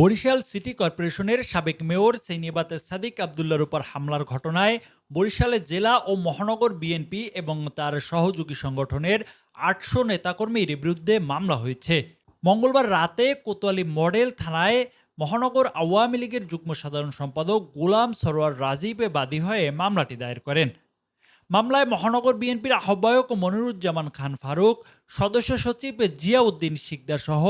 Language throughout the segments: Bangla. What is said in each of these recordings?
বরিশাল সিটি কর্পোরেশনের সাবেক মেয়র সেইনিবাতে সাদিক আবদুল্লার উপর হামলার ঘটনায় বরিশালে জেলা ও মহানগর বিএনপি এবং তার সহযোগী সংগঠনের আটশো নেতাকর্মীর বিরুদ্ধে মামলা হয়েছে। মঙ্গলবার রাতে কোতোয়ালি মডেল থানায় মহানগর আওয়ামী লীগের যুগ্ম সাধারণ সম্পাদক গোলাম সরোয়ার রাজীবে বাদী হয়ে মামলাটি দায়ের করেন। মামলায় মহানগর বিএনপির আহ্বায়ক মনিরুজ্জামান খান ফারুক, সদস্য সচিব জিয়াউদ্দিন শিকদার সহ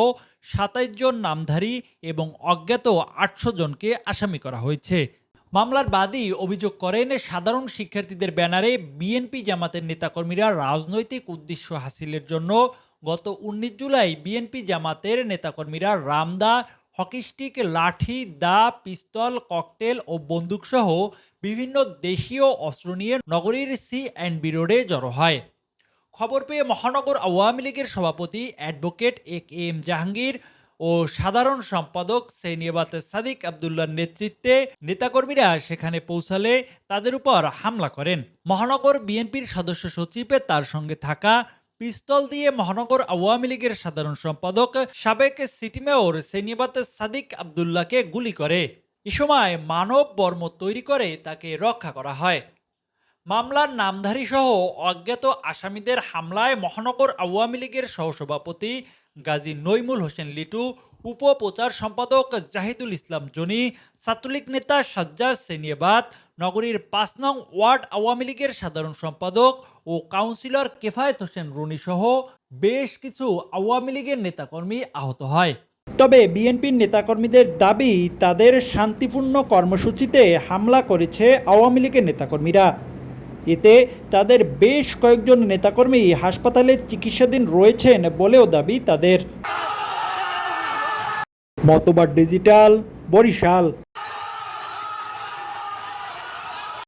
সাতাইশ জন নামধারী এবং অজ্ঞাত আটশো জনকে আসামি করা হয়েছে। মামলার বাদী অভিযোগ করেন সাধারণ শিক্ষার্থীদের ব্যানারে বিএনপি জামাতের নেতাকর্মীরা রাজনৈতিক উদ্দেশ্য হাসিলের জন্য গত উনিশ জুলাই বিএনপি জামাতের নেতাকর্মীরা রামদা হকিস্টিক লাঠি, দা, পিস্তল, ককটেল ও বন্দুকসহ বিভিন্ন দেশীয় অস্ত্র নিয়ে নগরীর সি অ্যান্ড বি রোডে জড়ো হয়। খবর পেয়ে মহানগর আওয়ামী লীগের সভাপতি advocate A K M Jahangir ও সাধারণ সম্পাদক সৈনিয়াবাত সাদিক আবদুল্লার নেতৃত্বে নেতাকর্মীরা সেখানে পৌঁছালে তাদের উপর হামলা করেন। মহানগর বিএনপির সদস্য সচিবে তার সঙ্গে থাকা পিস্তল দিয়ে মহানগর আওয়ামী লীগের সাধারণ সম্পাদক সাবেক সিটি মেয়র সৈনিয়াবাত সাদিক আবদুল্লাহকে গুলি করে। এ সময় মানব বর্ম তৈরি করে তাকে রক্ষা করা হয়। মামলার নামধারী সহ অজ্ঞাত আসামিদের হামলায় মহানগর আওয়ামী লীগের সহসভাপতি গাজী নইমুল হোসেন লিটু, উপপ্রচার সম্পাদক জাহিদুল ইসলাম জনি, ছাত্রলীগ নেতা সাজ্জাদ সেনিয়াবাদ, নগরীর পাঁচ নং ওয়ার্ড আওয়ামী লীগের সাধারণ সম্পাদক ও কাউন্সিলর কেফায়েত হোসেন রনি সহ বেশ কিছু আওয়ামী লীগের নেতাকর্মী আহত হয়। তবে বিএনপির নেতাকর্মীদের দাবি, তাদের শান্তিপূর্ণ কর্মসূচিতে হামলা করেছে আওয়ামী লীগের নেতাকর্মীরা। এতে তাদের বেশ কয়েকজন নেতাকর্মী হাসপাতালে চিকিৎসাধীন রয়েছেন বলেও দাবি তাদের। মতবাদ ডিজিটাল বরিশাল।